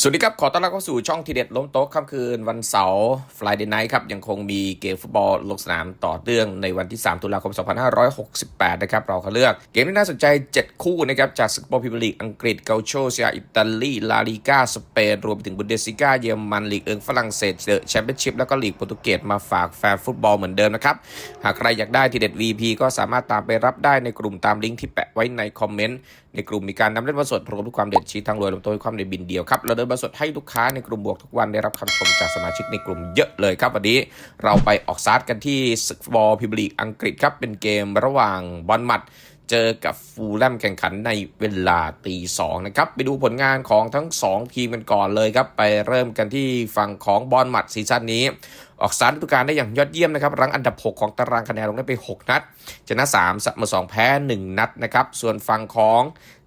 สวัสดีครับ ขอต้อนรับเข้าสู่ช่องทีเด็ดล้มโต๊ะค่ำคืนวันเสาร์ Friday Night ครับ ยังคงมีเกมฟุตบอลลงสนามต่อเนื่องในวันที่ 3 ตุลาคม 2568 นะครับ เราเขาเลือกเกมที่น่าสนใจ 7 คู่นะครับ จากสกปอร์พิมลีกอังกฤษ เกาโชเซียอิตาลี ลาลิกาสเปน รวมไปถึงบุนเดสซิก้าเยอรมันลีกเอิงฝรั่งเศสเดอะแชมเปี้ยนชิพแล้วก็ลีกโปรตุเกสมาฝากแฟนฟุตบอลเหมือนเดิมนะครับหากใครอยากได้ทีเด็ด VP ก็สามารถตามไปรับได้ในกลุ่มตามลิงก์ที่แปะไว้ในคอมเมนต์ ในกลุ่มมีการนำเล่นบอลสดรวมทุกความเด็ดชี้ทางรวยลงตัวความในบินเดียวครับเราเดินบอลสดให้ลูกค้าในกลุ่มบวกทุกวันได้รับคำชมจากสมาชิกในกลุ่มเยอะเลยครับวันนี้เราไปออกซาร์ตกันที่ศึกฟุตบอลพิมยร์ลีกอังกฤษครับเป็นเกมระหว่างบอลหมัดเจอกับฟูลแลมแข่งขันในเวลาตีสองนะครับ ไปดูผลงานของทั้ง 2 ทีมกันก่อนเลยครับ ไปเริ่มกันที่ฝั่งของบอลหมัดซีซั่นนี้ ออกสตาร์ทฤดูกาลได้อย่างยอดเยี่ยมนะครับรั้งอันดับ 6 ของตารางคะแนนลงได้ไป 6 นัด ชนะ3เสมอ2แพ้ 1 นัดนะครับ ส่วนฝั่งของ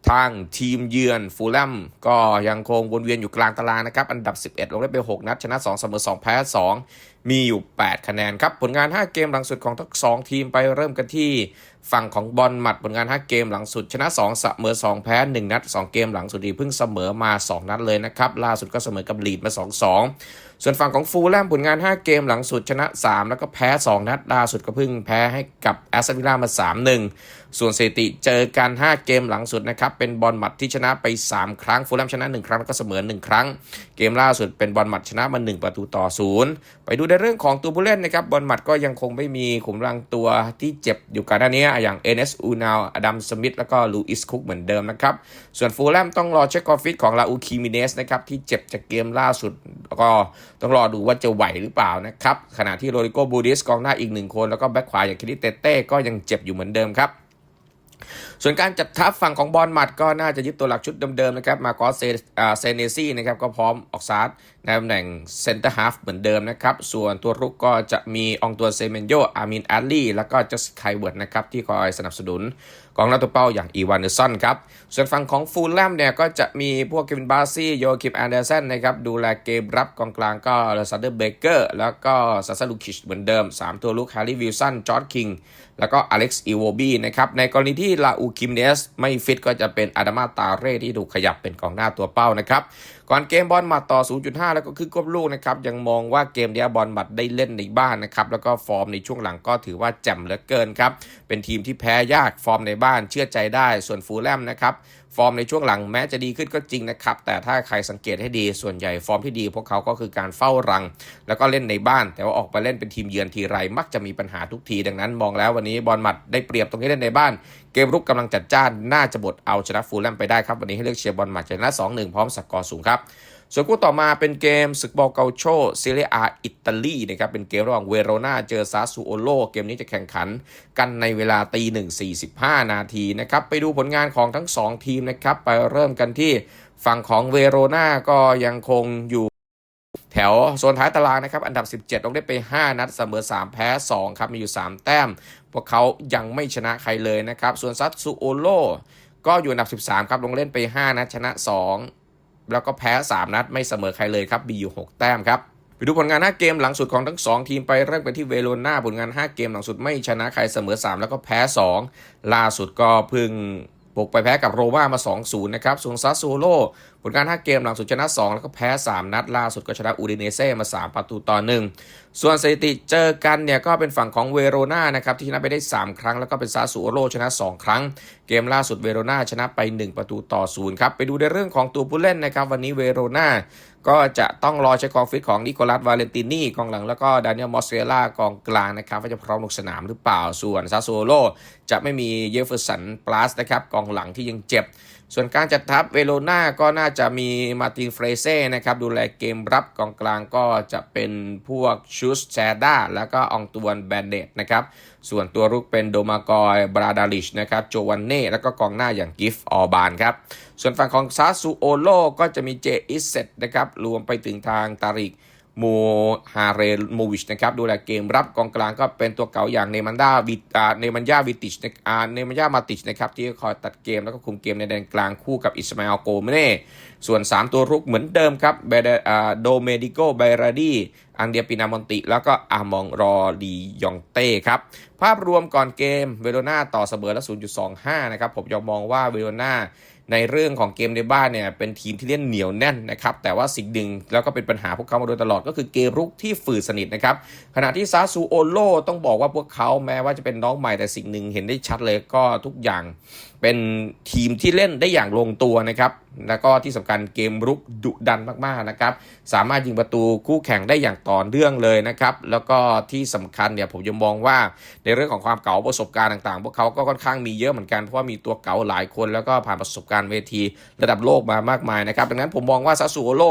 ทางทีมเยือนฟูลแลมก็ยังคงวนเวียนอยู่กลางตารางนะครับ อันดับ 11 ลงได้ไป 6 นัด ชนะ2เสมอ2 แพ้ 2 มีอยู่ 8 คะแนนครับ ผลงาน 5 เกมหลังสุดของทั้งสองทีมไปเริ่มกันที่ ฝั่งของบอลหมัดผลงาน5เกมหลังสุด ชนะ2เสมอ2แพ้ 1 นัด 2 เกมหลังสุดดีเพิ่งเสมอมา 2 นัดเลยนะครับ ล่าสุดก็เสมอกับลีดมา 2-2 ส่วนฝั่งของฟูลแลมผลงาน 5 เกมหลังสุดชนะ 3 แล้วก็แพ้ 2 นัด ล่าสุดก็เพิ่งแพ้ให้กับแอสตันวิลล่ามา 3-1 ส่วนสถิติเจอกัน 5 เกมหลังสุดนะครับเป็นบอลหมัดที่ชนะไป 3 ครั้งฟูลแลมชนะ 1 ครั้งแล้วก็เสมอ 1 ครั้ง เกมล่าสุดเป็นบอลหมัดชนะมา 1 ประตูต่อ 0 ไปดูในเรื่องของตัวผู้เล่นนะครับบอลหมัดก็ยังคงไม่มีขุมลังตัวที่เจ็บอยู่กันหน้านี้อย่างเอเนสอูนาวอดัมสมิธแล้วก็ลูอิสคุกเหมือนเดิมนะครับ ส่วนฟูลแลมต้องรอเช็คความฟิตของลาอูคิมิเนสนะครับที่เจ็บจากเกมล่าสุด แล้วก็ต้องรอดูว่าจะไหวหรือเปล่านะครับ ขณะที่โรดิโกบูดิสกองหน้าอีกหนึ่งคน แล้วก็แบ็คขวาอย่างคิริเตเต้ก็ยังเจ็บอยู่เหมือนเดิมครับ ส่วนการจัดทัพฝั่งของบอลหมัดก็น่าจะยึดตัวหลักชุดเดิมๆนะครับ มาโกอสเซเซเนซี่นะครับก็พร้อมออกซาร์ในตำแหน่งเซนเตอร์ฮาฟเหมือนเดิมนะครับ ส่วนตัวรุกก็จะมีองตัวเซเมนโยอามินแอลลี่แล้วก็จัสไคเวิร์ดนะครับ ที่คอยสนับสนุนกองหน้าตัวเป้าอย่างอีวานเนอร์สันครับ ส่วนฝั่งของฟูลแลมเนี่ยก็จะมีพวกเควินบาซี่โยคิมแอนเดอร์สันนะครับดูแลเกมรับกองกลางก็ลาซาเดอร์เบเกอร์แล้วก็ซาซาลูคิชเหมือนเดิม 3 ตัวลุกแฮร์รี่วิลสันจอร์ดคิง แล้วก็อเล็กซ์อีโวบีนะครับ ในกรณีที่ลาอูคิมเนสไม่ฟิตก็จะเป็นอาดามาตาเร่ที่ถูกขยับเป็นกองหน้าตัวเป้านะครับ ก่อนเกมบอลหมัดต่อ 0.5 แล้วก็คือกบลูกนะครับ ยังมองว่าเกมเนี้ยบอลหมัดได้เล่นในบ้านนะครับ แล้วก็ฟอร์มในช่วงหลังก็ถือว่าแจ่มเหลือเกินครับ เป็นทีมที่แพ้ยากฟอร์มในบ้านเชื่อใจได้ ส่วนฟูลแลมนะครับ ฟอร์มในช่วงหลังแม้จะดีขึ้นก็จริงนะครับ แต่ถ้าใครสังเกตให้ดีส่วนใหญ่ฟอร์มที่ดี พวกเขาก็คือการเฝ้ารัง แล้วก็เล่นในบ้าน แต่ว่าออกไปเล่นเป็นทีมเยือนทีไร มักจะมีปัญหาทุกที ดังนั้นมองแล้ววันนี้บอลหมัดได้เปรียบตรงที่เล่นในบ้าน เกมรุกกำลังจัดจ้านน่าจะบดเอาชนะฟูลแลมไปได้ครับวันนี้ให้เลือกเชียร์บอลหมัดชนะ2-1 พร้อมสกอร์สูงครับ ส่วนคู่ต่อมาเป็นเกมศึกบอลเกาโชซีเรียอาอิตาลีนะครับเป็นเกมระหว่างเวโรนาเจอซาซูโอโลเกมนี้จะแข่งขันกันในเวลาตีหนึ่งสี่สิบห้านาทีนะครับไปดูผลงานของทั้ง2ทีมนะครับไปเริ่มกันที่ฝั่งของเวโรนาก็ยังคงอยู่แถวโซนท้ายตารางนะครับ อันดับ 17 ลงได้ไป 5 นัดเสมอ 3 แพ้ 2 ครับ มีอยู่ 3 แต้ม พวกเขายังไม่ชนะใครเลยนะครับ ส่วนซัตซูโอโลก็อยู่อันดับ 13 ครับ ลงเล่นไป 5 นัดชนะ 2 แล้วก็แพ้ 3 นัดไม่เสมอใครเลยครับมีอยู่ 6 แต้มครับไปดูผลงาน 5 เกมหลังสุดของทั้ง 2 ทีมไปเริ่มกันที่เวโรนาผลงาน 5 เกมหลังสุดไม่ชนะใครเสมอ 3 แล้วก็แพ้ 2 ล่าสุดก็เพิ่ง บุกไปแพ้กับโรม่ามา 2-0 นะครับส่วนซัสโซโลผลการ5เกมหลังสุดชนะ 2 แล้วก็แพ้ 3 นัดล่าสุดก็ชนะอูดิเนเซ่มา 3 ประตูต่อ 1 ส่วนสถิติเจอกันเนี่ยก็เป็นฝั่งของเวโรนานะครับที่ชนะไปได้ 3 ครั้ง แล้วก็เป็นซาสูโร่ชนะ 2 ครั้ง เกมล่าสุดเวโรนาชนะไป 1 ประตูต่อ 0 ครับ ไปดูในเรื่องของตัวผู้เล่นนะครับวันนี้เวโรนา ก็จะต้องรอเช็คความฟิตของนิโคลัสวาเลนตินีกองหลัง แล้วก็ดานิเอลมอสเซล่ากองกลางนะครับว่าจะพร้อมลงสนามหรือเปล่าส่วนซาโซโลจะไม่มีเยฟเฟอร์สันปลัสนะครับกองหลังที่ยังเจ็บ ส่วนการจัดทัพเวโรนาก็น่าจะมีมาตินเฟรเซ่นะครับดูแลเกมรับกองกลางก็จะเป็นพวกชูสแชด้าแล้วก็อองตวนแบนเดตนะครับส่วนตัวรุกเป็นโดมากอยบราดาลิชนะครับโจวันเน่แล้วก็กองหน้าอย่างกิฟออบานครับส่วนฝั่งของซาซูโอโลก็จะมีเจอิสเซตนะครับรวมไปถึงทางตาริก มฮาเรโมวิชนะครับดูแลเกมรับกองกลางก็เป็นตัวเก่าอย่างเนมันดาวิอ่าเนมันยาวิติชเนมันยามาติชนะครับที่คอยตัดเกมแล้วก็คุมเกมในแดนกลางคู่กับอิสมาเอลโกเมเน่ส่วน 3 ตัวรุกเหมือนเดิมครับเบเดโดเมดิโกไบราดีอังเดียปินามอนติ แล้วก็อามองรอดียองเต้ครับ ภาพรวมก่อนเกมเวโรนาต่อเสมอละ 0.25 นะครับ ผมยังมองว่าเวโรนา ในเรื่องของเกมในบ้านเนี่ยเป็นทีมที่เล่นเหนียวแน่นนะครับแต่ว่าสิ่งหนึ่งแล้วก็เป็นปัญหาพวกเขามาโดยตลอดก็คือเกมรุกที่ฝืดสนิทนะครับขณะที่ซาซูโอโลต้องบอกว่าพวกเขาแม้ว่าจะเป็นน้องใหม่แต่สิ่งหนึ่งเห็นได้ชัดเลยก็ทุกอย่างเป็นทีมที่เล่นได้อย่างลงตัวนะครับ แล้วก็ที่สำคัญเกมรุกดุดันมากๆนะครับ สามารถยิงประตูคู่แข่งได้อย่างต่อเนื่องเลยนะครับ แล้วก็ที่สำคัญเนี่ยผมยังมองว่าในเรื่องของความเก่าประสบการณ์ต่างๆ พวกเขาก็ค่อนข้างมีเยอะเหมือนกันเพราะว่ามีตัวเก่าหลายคน แล้วก็ผ่านประสบการณ์เวทีระดับโลกมามากมายนะครับ ดังนั้นผมมองว่าซาซูโอโล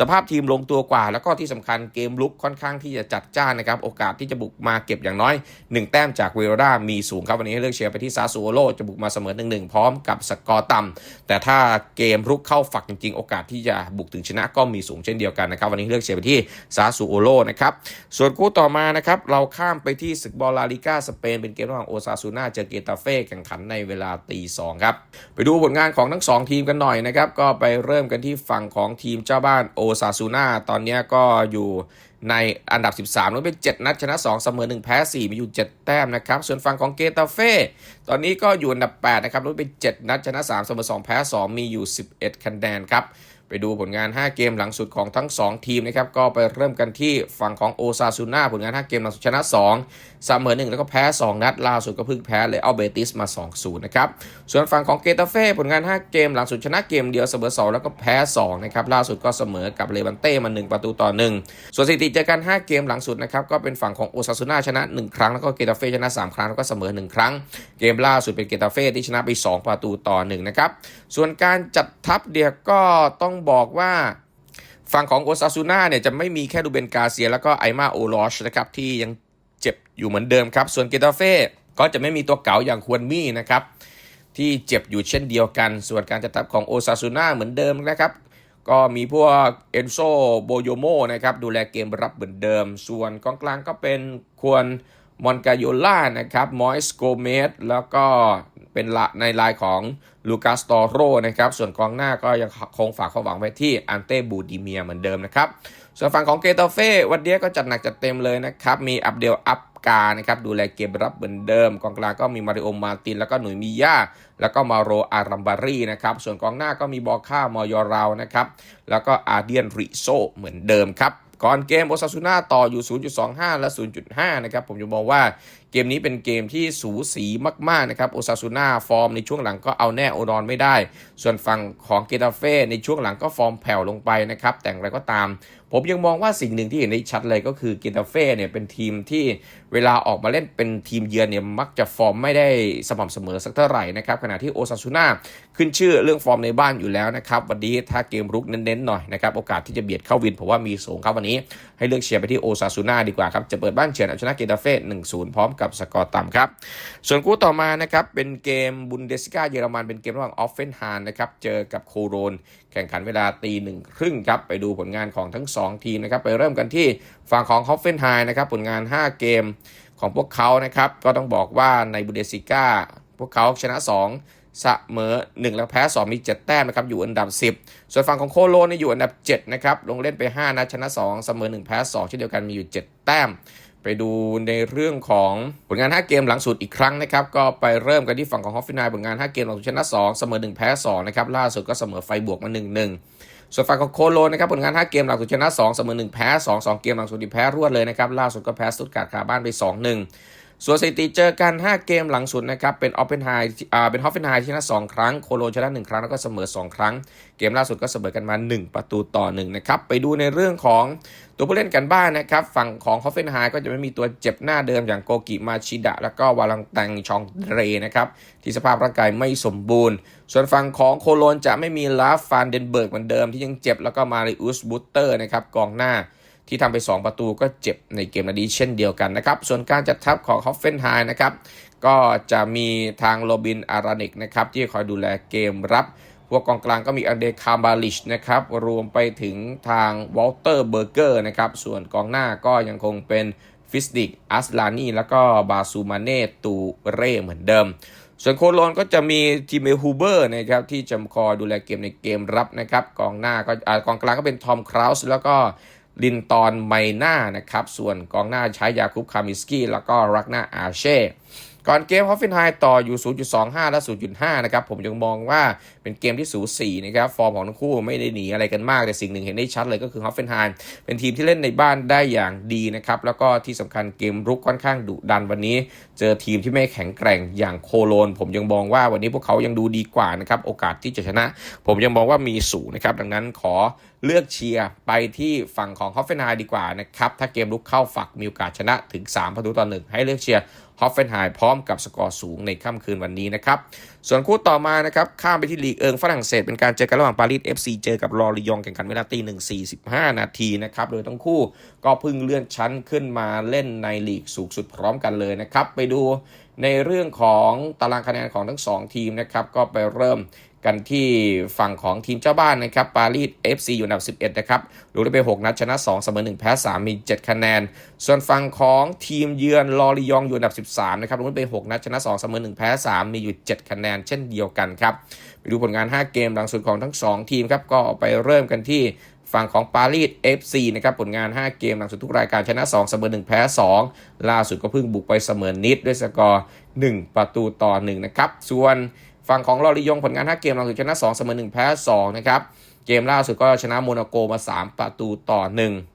สภาพทีมลงตัวกว่า แล้วก็ที่สำคัญเกมลุกค่อนข้างที่จะจัดจ้านนะครับ โอกาสที่จะบุกมาเก็บอย่างน้อย 1 แต้มจากเวโรรามีสูงครับวันนี้ให้เลือกเชียร์ไปที่ซาซูโอโลจะบุกมาเสมอ1 1พร้อมกับสกอร์ต่ำแต่ถ้าเกมรุุกเข้าฝักจริงๆ โอกาสที่จะบุกถึงชนะก็มีสูงเช่นเดียวกันนะครับ วันนี้เลือกเชียร์ไปที่ซาสูโอโลนะครับส่วนคู่ต่อมานะครับเราข้ามไปที่ศึกบอลลาลิก้าสเปนเป็นเกมระหว่างโอซาซูน่าเจอเกตาเฟ่แข่งขันในเวลาตีสองครับไปดูผลงานของทั้ง 2 ทีมกันหน่อยนะครับก็ไปเริ่มกันที่ฝั่งของทีมเจ้าบ้านโอซาซูน่าตอนนี้ก็อยู่ ในอันดับ 13แล้นเป็น7นัดชนะ 2 เสมอ 1 แพ้ 4 มีอยู่ 7 แต้มนะครับ ส่วนฝั่งของเกตาเฟ่ตอนนี้ก็อยู่อันดับ 8 นะครับแล้นเป็น7นัดชนะ 3 เสมอ 2 แพ้ 2 มีอยู่ 11 คะแนนครับ ไปดูผลงาน 5 เกมหลังสุดของทั้ง 2 ทีมนะครับ ก็ไปเริ่มกันที่ฝั่งของโอซาซูน่าผลงาน 5 เกมหลังสุดชนะ2เสมอ1แล้วก็แพ้ 2 นัดล่าสุดก็เพิ่งแพ้เลยเอาเบติสมา 2-0 นะครับ ส่วนฝั่งของเกตาเฟ่ผลงาน 5 เกมหลังสุดชนะเกมเดียวเสมอ2แล้วก็แพ้ 2 นะครับ ล่าสุดก็เสมอกับเลวันเต้มา 1 ประตูต่อ 1 ส่วนสถิติเจอกัน 5 เกมหลังสุดนะครับก็เป็นฝั่งของโอซาซูน่าชนะ 1 ครั้งแล้วก็เกตาเฟ่ชนะ 3 ครั้งแล้วก็เสมอ 1 ครั้ง เกมล่าสุดเป็นเกตาเฟ่ที่ชนะไป 2 ประตูต่อ1นะครับ ส่วนการจัดทัพเดียก็ต้องบอกว่าฝั่งของโอซาซูน่าเนี่ยจะไม่มีแค่ดูเบนกาเซีย แล้วก็ไอมาโอลอชนะครับที่ยังเจ็บอยู่เหมือนเดิมครับ ส่วนเกตาเฟ่ก็จะไม่มีตัวเก่าอย่างควรมี่นะครับที่เจ็บอยู่เช่นเดียวกัน ส่วนการจัดทัพของโอซาซูน่าเหมือนเดิมนะครับก็มีพวกเอนโซโบโยโมนะครับดูแลเกมรับเหมือนเดิม ส่วนกองกลางก็เป็นควรมอนกาโยล่านะครับมอยสโกเมสแล้วก็ เป็นละในลายของลูกัสตอโรนะครับ ส่วนกองหน้าก็ยังคงฝากความหวังไว้ที่อันเต้บูดิเมียเหมือนเดิมนะครับ ส่วนฝั่งของเกตาเฟ่วันนี้ก็จัดหนักจัดเต็มเลยนะครับ มีอัปเดลอัปกานะครับดูแลเกมรับเหมือนเดิม กองกลางก็มีมาริโอมาติน แล้วก็หนุยมิยาแล้วก็มาโรอารัมบารีนะครับส่วนกองหน้าก็มีบอค่ามอยอราวนะครับแล้วก็อาเดียนริโซเหมือนเดิมครับ ก่อนเกมโอซาซูน่าต่ออยู่ 0.25 และ 0.5 นะครับ ผมจะบอกว่าเกมนี้เป็นเกมที่สูสีมาก ๆ นะครับโอซาซูน่าฟอร์มในช่วงหลังก็เอาแน่โอนอนไม่ได้ ส่วนฝั่งของเกตาเฟ่ในช่วงหลังก็ฟอร์มแผ่วลงไปนะครับ แต่อะไรก็ตาม ผมยังมองว่าสิ่งหนึ่งที่เห็นได้ชัดเลยก็คือเกตาเฟ่เนี่ยเป็นทีมที่ เวลาออกมาเล่นเป็นทีมเยือนเนี่ยมักจะฟอร์มไม่ได้สม่ำเสมอสักเท่าไหร่นะครับขณะที่โอซาซูน่าขึ้นชื่อเรื่องฟอร์มในบ้านอยู่แล้วนะครับวันนี้ถ้าเกมรุกเน้นๆหน่อยนะครับโอกาสที่จะเบียดเข้าวินผมว่ามีสูงครับวันนี้ ให้เลือกเชียร์ไปที่โอซาซูน่าดีกว่าครับจะเปิดบ้านเชียร์เอาชนะเกตาเฟ่1-0 พร้อมกับสกอร์ต่ำครับส่วนคู่ต่อมานะครับเป็นเกมบุนเดสกาเยอรมันเป็นเกมระหว่างออฟเฟนฮานนะครับเจอกับโคโรน แข่งขันเวลาตีหนึ่งครึ่งครับไปดูผลงานของทั้ง 2 ทีมนะครับไปเริ่มกันที่ฝั่งของฮอฟเฟนไฮนะครับผลงาน 5 เกมของพวกเขานะครับ ก็ต้องบอกว่าในบุเดสกาพวกเขาชนะ 2 เสมอ 1 แล้วแพ้ 2 มี 7 แต้มนะครับ อยู่อันดับ 10 ส่วนฝั่งของโคโลนี่อยู่อันดับ 7 นะครับ ลงเล่นไป 5 นัดชนะ 2 เสมอ 1 แพ้ 2 เช่นเดียวกันมีอยู่ 7 แต้ม ไปดูในเรื่องของผลงาน 5 เกมหลังสุดอีกครั้งนะครับ ก็ไปเริ่มกันที่ฝั่งของฮอฟฟินายผลงาน 5 เกมหลังสุดชนะ 2 เสมอ 1 แพ้ 2 นะครับ ล่าสุดก็เสมอไฟบวกมา 1-1 ส่วนฝั่งของโคโลนะครับผลงาน5เกมหลังสุดชนะ2เสมอ1แพ้2 2 เกมหลังสุดที่แพ้รวดเลยนะครับล่าสุดก็แพ้สตุตการ์ดคาบ้านไป 2-1 ส่วนสถิติเจอกัน 5 เกมหลังสุดนะครับเป็นออฟเฟนไฮอ่าเป็นฮอฟเฟนไฮชนะ2 ครั้งโคโลนชนะ 1 ครั้ง แล้วก็เสมอ 2 ครั้ง เกมล่าสุดก็เสมอกันมา 1 ประตูต่อ1นะครับไปดูในเรื่องของตัวผู้เล่นกันบ้างนนะครับ ฝั่งของฮอฟเฟนไฮก็จะไม่มีตัวเจ็บหน้าเดิมอย่างโกกิมาชิดะ แล้วก็วาลังแตงชองเรนะครับที่สภาพร่างกายไม่สมบูรณ์ ส่วนฝั่งของโคโลนจะไม่มีลาฟฟานเดนเบิร์กเหมือนเดิมที่ยังเจ็บแล้วก็มาริอุสบูเตอร์นะครับกองหน้า ที่ทำไป 2 ประตูก็เจ็บในเกมนัดนี้เช่นเดียวกันนะครับ ส่วนการจัดทัพของฮอฟเฟนไฮนะครับก็จะมีทางโรบินอารานิกนะครับที่คอยดูแลเกมรับพวกกองกลางก็มีอันเดคาร์บาลิชนะครับรวมไปถึงทางวอลเตอร์เบอร์เกอร์นะครับส่วนกองหน้าก็ยังคงเป็นฟิสดิกอัสลานีแล้วก็บาซูมาเนตูเร่เหมือนเดิม ส่วนโคโลนก็จะมีทีเมฮูเบอร์นะครับที่จะคอยดูแลเกมในเกมรับนะครับกองหน้าก็กองกลางก็เป็นทอมคราวส์แล้วก็ ลินตอนไมน่านะครับ ส่วนกองหน้าใช้ยาคุบคามิสกี้แล้วก็รักนาอาเช่ ก่อนเกมฮอฟเฟนไฮต่ออยู่ 0.25 และ 0.5 นะครับ ผมยังมองว่าเป็นเกมที่สูสีนะครับ ฟอร์มของทั้งคู่ไม่ได้หนีอะไรกันมาก แต่สิ่งหนึ่งเห็นได้ชัดเลยก็คือฮอฟเฟนไฮเป็นทีมที่เล่นในบ้านได้อย่างดีนะครับ แล้วก็ที่สำคัญเกมรุกค่อนข้างดุดันวันนี้ เจอทีมที่ไม่แข็งแกร่งอย่างโคโลน ผมยังมองว่าวันนี้พวกเขายังดูดีกว่านะครับ โอกาสที่จะชนะ ผมยังมองว่ามีสูงนะครับ ดังนั้นขอเลือกเชียร์ไปที่ฝั่งของฮอฟเฟนไฮดีกว่านะครับ ถ้าเกมลุกเข้าฝักมีโอกาสชนะถึง 3 ประตูต่อหนึ่งให้เลือกเชียร์ ฮอฟเฟนไฮพร้อมกับสกอร์สูงในค่ำคืนวันนี้นะครับ ส่วนคู่ต่อมานะครับ ข้ามไปที่ลีกเอิงฝรั่งเศสเป็นการเจอกันระหว่างปารีส FC เจอกับลอริยองแข่งขันเวลาตีหนึ่งสี่สิบห้านาทีนะครับ โดยทั้งคู่ก็พึ่งเลื่อนชั้นขึ้นมาเล่นในลีกสูงสุดพร้อมกันเลยนะครับ ไปดูในเรื่องของตารางคะแนนของทั้งสองทีมนะครับ ก็ไปเริ่ม กันที่ฝั่งของทีมเจ้าบ้านนะครับปารีส FC อยู่อันดับ 11 นะครับดูได้ไป 6 นัดชนะ 2 เสมอ 1 แพ้ 3 มี 7 คะแนน ส่วนฝั่งของทีมเยือนลอริยองอยู่อันดับ 13 นะครับดูได้ไป 6 นัดชนะ 2 เสมอ 1 แพ้ 3 มีอยู่ 7 คะแนน เช่นเดียวกันครับไปดูผลงาน 5 เกมหลังสุดของทั้ง 2 ทีมครับก็ไปเริ่มกันที่ฝั่งของปารีส FC นะครับผลงาน 5 เกมหลังสุดทุกรายการชนะ 2 เสมอ 1 แพ้ 2 ล่าสุดก็เพิ่งบุกไปเสมอนิดด้วยสกอร์ 1 ประตูต่อ 1 นะครับ ส่วน ฝั่งของลอริยงผลงาน 5 เกมหลังสุดชนะ 2 เสมอ 1 แพ้ 2 นะครับ เกมล่าสุดก็ชนะโมนาโกมา 3 ประตูต่อ 1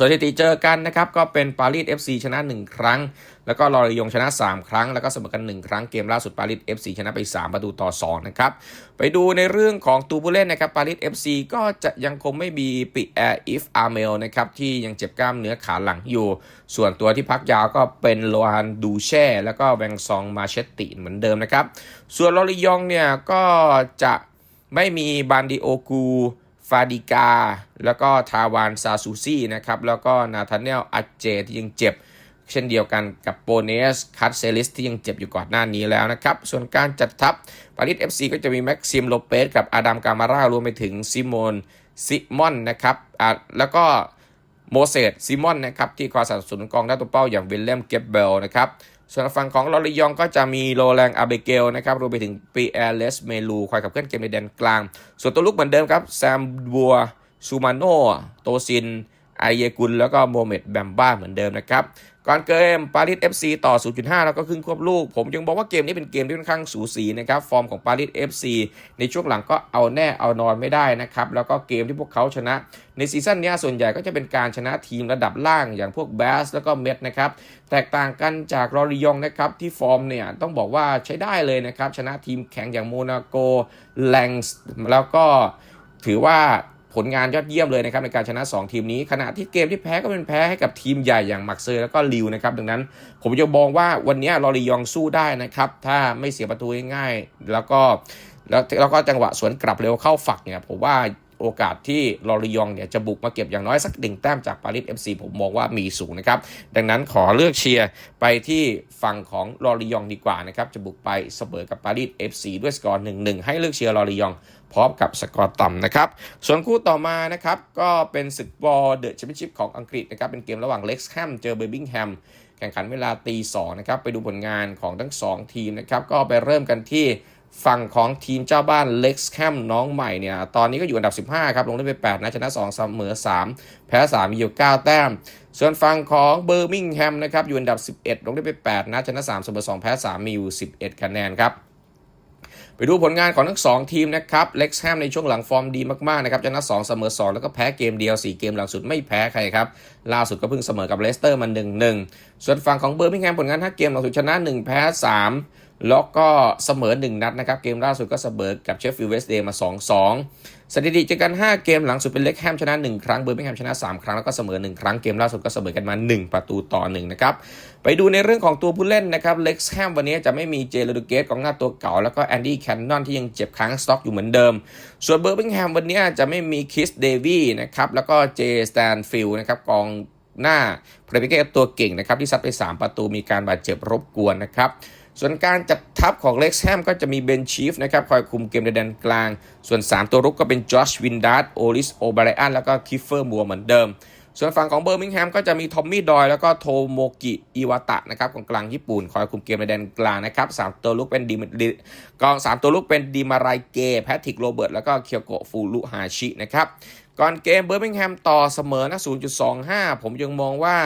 ส่วนสถิติเจอกันนะครับ ก็เป็นปารีส FC ชนะ 1 ครั้ง แล้วก็ลอริยงชนะ 3 ครั้ง แล้วก็เสมอกัน 1 ครั้งเกมล่าสุดปารีส FC ชนะไป 3 ประตูต่อ 2 นะครับ ไปดูในเรื่องของตูผู้เล่นนะครับปารีส FC ก็จะยังคงไม่มีปิแอร์อิฟอาร์เมลนะครับ ที่ยังเจ็บกล้ามเนื้อขาหลังอยู่ ส่วนตัวที่พักยาวก็เป็นโลฮันดูเช่ แล้วก็แวงซองมาเชตติเหมือนเดิมนะครับส่วนลอริยองเนี่ยก็จะไม่มีบันดิโอกู ฟาดิกา แล้วก็ทาวานซาซูซี่นะครับ แล้วก็นาธานเนลอัจเจที่ยังเจ็บ เช่นเดียวกันกับโปเนสคัตเซลิสที่ยังเจ็บอยู่ก่อนหน้านี้แล้วนะครับ ส่วนการจัดทัพปารีส FC ก็จะมีแม็กซิมโลเปสกับอาดัมกามาร่ารวมไปถึงซิโมนซิมอนนะครับอ่าแล้วก็โมเสสซิมอนนะครับที่คอยสนับสนุนกองหน้าตัวเป้าอย่างวิลเลมเก็บเบลนะครับ ส่วนฝั่งของลอริยองก็จะมีโรแลงอาเบเกลนะครับรวมไปถึงปีแอร์เลสเมลูคอยขับเคลื่อนเกมในแดนกลาง ส่วนตัวลุกเหมือนเดิมครับแซมบัวซูมาโนโตซินไอเยกุลแล้วก็โมเมดแบมบ้าเหมือนเดิมนะครับ ก่อนเกมปารีส FC ต่อ 0.5 แล้วก็ครึ่งควบลูก ผมยังบอกว่าเกมนี้เป็นเกมที่ค่อนข้างสูสีนะครับฟอร์มของปารีส FC ในช่วงหลังก็เอาแน่เอานอนไม่ได้นะครับแล้วก็เกมที่พวกเขาชนะ ในซีซั่นนี้ส่วนใหญ่ก็จะเป็นการชนะทีมระดับล่างอย่างพวกแบสแล้วก็เมดนะครับแตกต่างกันจากรอริยองนะครับที่ฟอร์มเนี่ยต้องบอกว่าใช้ได้เลยนะครับชนะทีมแข็งอย่างโมนาโกแลงส์แล้วก็ถือว่า ผลงานยอดเยี่ยมเลยนะครับในการชนะ 2 ทีมนี้ ขณะที่เกมที่แพ้ก็เป็นแพ้ให้กับทีมใหญ่อย่างมักเซอร์แล้วก็ลิวนะครับดังนั้นผมจะมองว่าวันนี้ลอริยองสู้ได้นะครับถ้าไม่เสียประตูง่ายๆแล้วก็แล้วแล้วก็จังหวะสวนกลับเร็วเข้าฝักเนี่ยผมว่าโอกาสที่ลอริยองเนี่ยจะบุกมาเก็บอย่างน้อยสักหนึ่งแต้มจากปารีส FC ผมมองว่ามีสูงนะครับ ดังนั้นขอเลือกเชียร์ไปที่ฝั่งของลอริยองดีกว่านะครับ จะบุกไปเสมอกับปารีส FC ด้วยสกอร์1-1ให้เลือกเชียร์ลอริยอง พร้อมกับสกอร์ต่ำนะครับ ส่วนคู่ต่อมานะครับ ก็เป็นศึกบอลเดอะแชมเปี้ยนชิพของอังกฤษนะครับ เป็นเกมระหว่างเล็กซ์แฮมเจอเบอร์บิงแฮมแข่งขันเวลาตีสองนะครับ ไปดูผลงานของทั้ง 2 ทีมนะครับ ก็ไปเริ่มกันที่ฝั่งของทีมเจ้าบ้านเล็กซ์แคมน้องใหม่เนี่ย ตอนนี้ก็อยู่อันดับ 15 ครับ ลงได้ไป 8นะชนะ 2 เสมอ 3 แพ้ 3 มีอยู่ 9 แต้ม ส่วนฝั่งของเบอร์มิงแฮมนะครับ อยู่อันดับ 11 ลงได้ไป 8นะชนะ 3 เสมอ 2 แพ้ 3 มีอยู่ 11 คะแนนครับ ไปดูผลงานของทั้ง 2 ทีมนะครับเล็กซ์แฮมในช่วงหลังฟอร์มดีมากๆนะครับชนะ2เสมอ2 แล้วก็แพ้เกมเดียว 4 เกมหลังสุดไม่แพ้ใครครับ ล่าสุดก็เพิ่งเสมอกับเลสเตอร์มัน1-1 ส่วนฝั่งของเบอร์มิงแฮมผลงาน 5 เกมหลังสุดชนะ 1 แพ้ 3 แล้วก็เสมอ 1 นัดนะครับ เกมล่าสุดก็เสมอกับเชฟฟิลด์เวสเดย์มา 2-2 สถิติเจอกัน5เกมหลังสุดเป็นเล็กแฮมชนะ 1 ครั้งเบอร์มิงแฮมชนะ 3 ครั้ง แล้วก็เสมอ 1 ครั้งเกมล่าสุดก็เสมอกันมา 1 ประตูต่อ 1 นะครับ ไปดูในเรื่องของตัวผู้เล่นนะครับเล็กแฮมวันนี้จะไม่มีเจโรดูเกตกองหน้าตัวเก่า แล้วก็แอนดี้แคนนอนที่ยังเจ็บค้างสต็อกอยู่เหมือนเดิม ส่วนเบอร์มิงแฮมวันนี้จะไม่มีคิสเดวี่นะครับแล้วก็เจสแตนฟิลนะครับกองหน้าเพรเมเกตตัวเก่งนะครับที่ซัดไป 3 ประตูมีการบาดเจ็บรบกวนนะครับ ส่วนการจัดทัพของเล็กแฮมก็จะมีเบนชีฟนะครับคอยคุมเกมในแดนกลาง ส่วน 3 ตัวรุกก็เป็นจอชวินดาร์ดโอลิสโอเบรอันแล้วก็คิฟเฟอร์มัวเหมือนเดิม ส่วนฝั่งของเบอร์มิงแฮมก็จะมีทอมมี่ดอยแล้วก็โทโมกิอิวาตะนะครับของกลางญี่ปุ่น คอยคุมเกมในแดนกลางนะครับสามตัวลุกเป็นดีดิกองสามตัวลุกเป็นดีมารายเกแพทริกโรเบิร์ตแล้วก็เคียวโกฟูรุฮาชินะครับก่อนเกมเบอร์มิงแฮมต่อเสมอนะ0.25 ผมยังมองว่า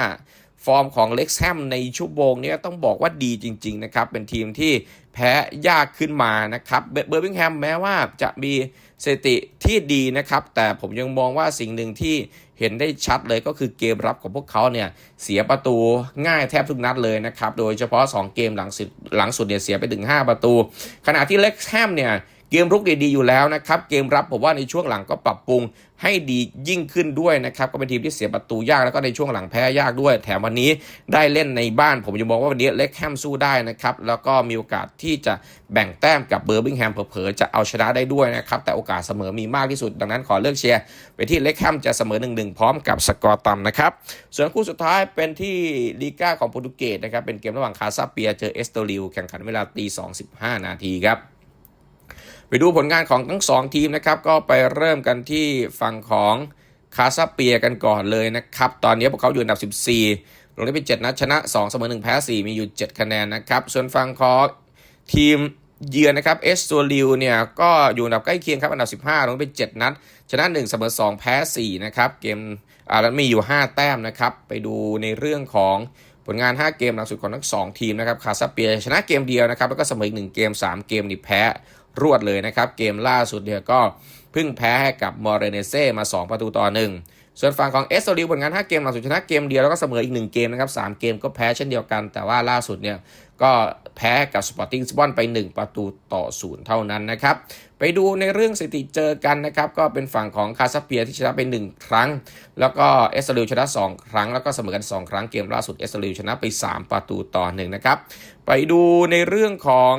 ฟอร์มของเล็กแฮมในชั่วโมงนี้ต้องบอกว่าดีจริง ๆ นะครับ เป็นทีมที่แพ้ยากขึ้นมานะครับเบอร์บิงแฮมแม้ว่าจะมีสถิติที่ดีนะครับ แต่ผมยังมองว่าสิ่งหนึ่งที่เห็นได้ชัดเลยก็คือเกมรับของพวกเขาเนี่ยเสียประตูง่ายแทบทุกนัดเลยนะครับ โดยเฉพาะ 2 เกมหลังสุดหลังสุดเนี่ยเสียไปถึง 5 ประตู ขณะที่เล็กแฮมเนี่ย เกมรุกดีๆอยู่แล้วนะครับ เกมรับผมว่าในช่วงหลังก็ปรับปรุงให้ดียิ่งขึ้นด้วยนะครับ ก็เป็นทีมที่เสียประตูยากแล้วก็ในช่วงหลังแพ้ยากด้วย แถมวันนี้ได้เล่นในบ้าน ผมจะมองว่าวันนี้เล็กแฮมสู้ได้นะครับ แล้วก็มีโอกาสที่จะแบ่งแต้มกับเบอร์บิงแฮมเผลอๆจะเอาชนะได้ด้วยนะครับ แต่โอกาสเสมอมีมากที่สุด ดังนั้นขอเลือกเชียร์ไปที่เล็กแฮมจะเสมอ1นพร้อมกับสกอร์ต่ำนะครับ ส่วนคู่สุดท้ายเป็นที่ลีก้าของโปรตุเกสนะครับ เป็นเกมระหว่างคาซาเปียเจอเอสโตริวแข่งขันเวลาตี2.15นาทีครับ ไปดูผลงานของทั้ง 2 ทีมนะครับ ก็ไปเริ่มกันที่ฝั่งของคาซาเปียกันก่อนเลยนะครับ ตอนนี้พวกเขาอยู่อันดับ 14 ลงได้ไป7นัดชนะ 2 เสมอ 1 แพ้ 4 มีอยู่ 7 คะแนนนะครับ ส่วนฝั่งของทีมเยือนนะครับเอสโซลิวเนี่ยก็อยู่อันดับใกล้เคียงครับอันดับ 15 ลงไป 7 นัด ชนะ 1 เสมอ 2 แพ้ 4 นะครับ เกมอ่าแล้วมีอยู่ 5 แต้มนะครับ ไปดูในเรื่องของผลงาน 5 เกมหลังสุดของทั้ง 2 ทีมนะครับคาซาเปียชนะเกมเดียวนะครับ แล้วก็เสมออีก 1 เกม 3 เกมนี่แพ้ รวดเลยนะครับ เกมล่าสุดเนี่ยก็เพิ่งแพ้ให้กับมอร์เรเนเซ่มา 2 ประตูต่อ 1 ส่วนฝั่งของเอสโซลิวผลงาน 5 เกมหลังสุดชนะเกมเดียวแล้วก็เสมออีก 1 เกมนะครับ 3 เกมก็แพ้เช่นเดียวกัน แต่ว่าล่าสุดเนี่ยก็แพ้กับสปอร์ติ้งซิบอนไป 1 ประตูต่อศูนย์เท่านั้นนะครับ ไปดูในเรื่องสถิติเจอกันนะครับ ก็เป็นฝั่งของคาซาเปียที่ชนะไป 1 ครั้ง แล้วก็เอสโซลิวชนะ 2 ครั้ง แล้วก็เสมอกัน 2 ครั้งเกมล่าสุดเอสโซลิวชนะไป 3 ประตูต่อ 1 นะครับ ไปดูในเรื่องของ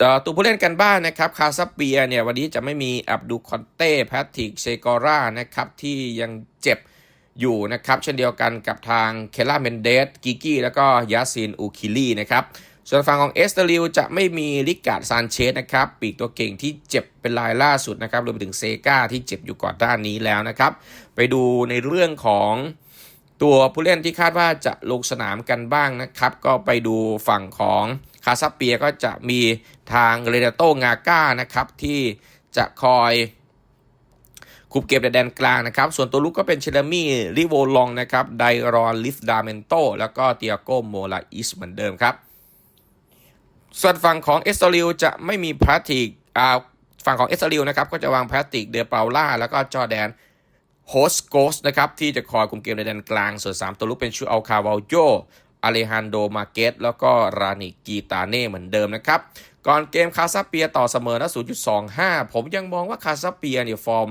ตัวผู้เล่นกันบ้านนะครับคาซาเปียเนี่ยวันนี้จะไม่มีอับดุคอนเต้แพทริกเซกอร่านะครับที่ยังเจ็บอยู่นะครับเช่นเดียวกันกับทางเคล่าเมนเดสกิกี้แล้วก็ยาซินอูคิลีนะครับส่วนฝั่งของเอสเตอริวจะไม่มีลิกาดซานเชสนะครับปีกตัวเก่งที่เจ็บเป็นรายล่าสุดนะครับรวมไปถึงเซกาที่เจ็บอยู่ก่อนด้านนี้แล้วนะครับ ไปดูในเรื่องของตัวผู้เล่นที่คาดว่าจะลงสนามกันบ้างนะครับ ก็ไปดูฝั่งของาซาเปียก็จะมีทางเรเนโตงาก้านะครับที่จะคอยคุบเกมในแดนกลางนะครับ ส่วนตัวลุกก็เป็นเชลมี่ริโวลองนะครับ ไดรอนลิฟดาเมนโต แล้วก็เตียโกโมลาอิสเหมือนเดิมครับ ส่วนฝั่งของเอสโตริวจะไม่มีพลาสติกอ่าฝั่งของเอสโตริวนะครับ ก็จะวางพลาสติกเดอเปาล่า แล้วก็จอแดนโฮสโกสนะครับ ที่จะคอยคุมเกมในแดนกลาง ส่วน 3 ตัวลุกเป็นชูอัลคาวาลโย อเลฮันโดมาเกตแล้วก็รานิกีตาเน่เหมือนเดิมนะครับ ก่อนเกมคาซาเปียต่อเสมอนะ0.25 ผมยังมองว่าคาซาเปียเนี่ยฟอร์ม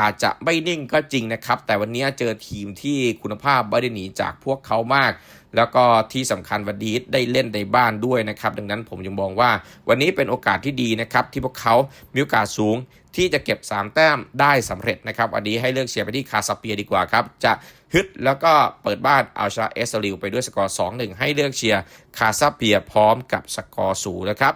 อาจจะไม่นิ่งก็จริงนะครับ แต่วันนี้เจอทีมที่คุณภาพไม่ได้หนีจากพวกเขามาก แล้วก็ที่สำคัญวันนี้ได้เล่นในบ้านด้วยนะครับ ดังนั้นผมยังมองว่าวันนี้เป็นโอกาสที่ดีนะครับ ที่พวกเขามีโอกาสสูงที่จะเก็บ 3 แต้มได้สำเร็จนะครับวันนี้ให้เลือกเชียร์ไปที่คาซาเปียดีกว่าครับ จะฮึดแล้วก็เปิดบ้านเอาชนะเอสลิวไปด้วยสกอร์ 2-1 ให้เลือกเชียร์คาซาเปียพร้อมกับสกอร์สูนะครับ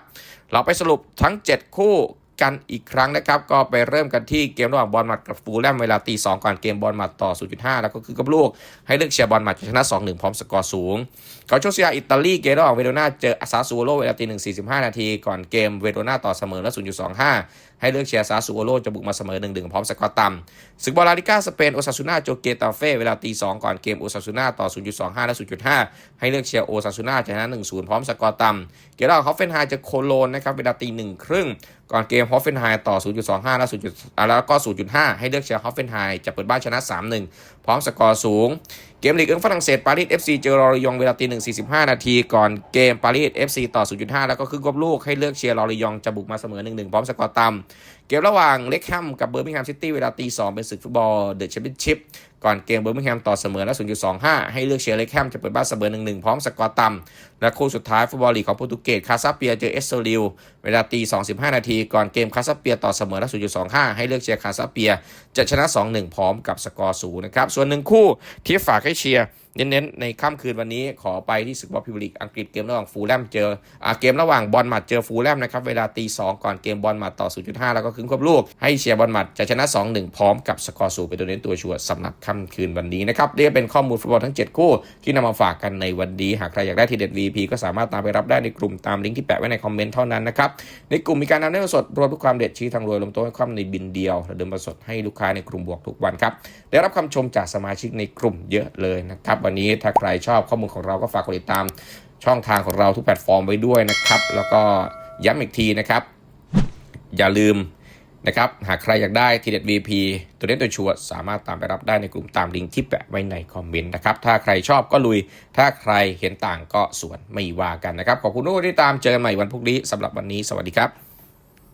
เราไปสรุปทั้ง 7 คู่ กันอีกครั้งนะครับ ก็ไปเริ่มกันที่เกมระหว่างบอลหมัดกับฟูลแลมเวลาตีสองก่อนเกมบอลหมัดต่อ 0.5 แล้วก็คือกับลูก ให้เลือกเชียร์บอลหมัดจะชนะ 2-1 พร้อมสกอร์สูงกอโชเซียอิตาลีเกมระหว่างเวโรนาเจออาซาซูโอโลเวลาตีหนึ่ง45 นาที ก่อนเกมเวโรนาต่อเสมอและ0.25 ให้เลือกเชียร์ซาซูโอโลจะบุกมาเสมอ1-1พร้อมสกอร์ต่ำศึกบอลลาลิก้าสเปนโอซาซูนาโจเกตาเฟ่เวลาตี2ก่อนเกมโอซาซูนาต่อ 0.25 และ 0.5 ให้เลือกเชียร์โอซาซูนาจะชนะ1-0 พร้อมสกอร์ตัมเกล่าฮอฟเฟนไฮจะโคโลนนะครับเวลาตีหนึ่งครึ่งก่อนเกมฮอฟเฟนไฮต่อ 0.25 และ 0. อ่าแล้วก็ 0.5 ให้เลือกเชียร์ฮอฟเฟนไฮจะเปิดบ้านชนะ 3-1พร้อมสกอร์สูง เกมลีกเอิงฝรั่งเศสปารีส FC เจอรอริยองเวลาตีหนึ่งสี่สิบห้านาทีก่อนเกมปารีส FC ต่อ 0.5 แล้วก็คือกบลูกให้เลือกเชียร์รอริยองจะบุกมาเสมอ 1-1 พร้อมสกอร์ต่ำเกมระหว่างเล็กแฮมกับเบอร์มิงแฮมซิตี้เวลาตีสองเป็นศึกฟุตบอลเดอะแชมเปี้ยนชิพ ก่อนเกมเบอร์มิงแฮมต่อเสมอและ 0.25 ให้เลือกเชียร์เลคแฮมจะเปิดบ้านเสมอ 1-1 พร้อมสกอร์ต่ำและคู่สุดท้ายฟุตบอลลีกของโปรตุเกสคาซาเปียเจอเอสโซลิวเวลาตี 2.15 นาที ก่อนเกมคาซาเปียต่อเสมอและ 0.25 ให้เลือกเชียร์คาซาเปียจะชนะ 2-1 พร้อมกับสกอร์สูงนะครับส่วนหนึ่งคู่ที่ฝากให้เชียร์เน้นๆในค่ำคืนวันนี้ขอไปที่ศึกบอลพิวลีกอังกฤษเกมระหว่างฟูลแลมเจออ่าเกมระหว่างบอลหมัดเจอฟูลแลมนะครับเวลาตีสองก่อนเกมบอลหมัดต่อ 0.5 แล้วก็ครึ่งควบลูก ให้เชียร์บอลหมัดจะชนะ 2-1 พร้อมกับสกอร์สูงเป็นตัวเน้นตัวชัวร์สำหรับค่ำคืนวันนี้นะครับนี่เป็นข้อมูลฟุตบอลทั้ง 7 คู่ที่นำมาฝากกันในวันนี้หากใครอยากได้ทีเด็ด VP ก็สามารถตามไปรับได้ในกลุ่มตามลิงก์ที่แปะไว้ในคอมเมนต์เท่านั้นนะครับในกลุ่มมีการนำเนื้อสดรวมทุกความเด็ดชี้ทางรวยลงต๊ะให้ความในบินเดียวและเดินมาสดให้ลูกค้าในกลุ่มบวกทุกวันครับได้รับคำชมจากสมาชิกในกลุ่มเยอะเลยนะครับวันนี้ถ้าใครชอบข้อมูลของเราก็ฝากกดติดตามช่องทางของเราทุกแพลตฟอร์มไว้ด้วยนะครับ แล้วก็ย้ำอีกทีนะครับ อย่าลืมนะครับ หากใครอยากได้ทีเด็ด VP ตัวเด็ดตัวชัวร์สามารถตามไปรับได้ในกลุ่มตามลิงก์ที่แปะไว้ในคอมเมนต์นะครับ ถ้าใครชอบก็ลุย ถ้าใครเห็นต่างก็ส่วนไม่ว่ากันนะครับ ขอบคุณทุกคนที่ตามเจอกันใหม่วันพรุ่งนี้สำหรับวันนี้ สวัสดีครับ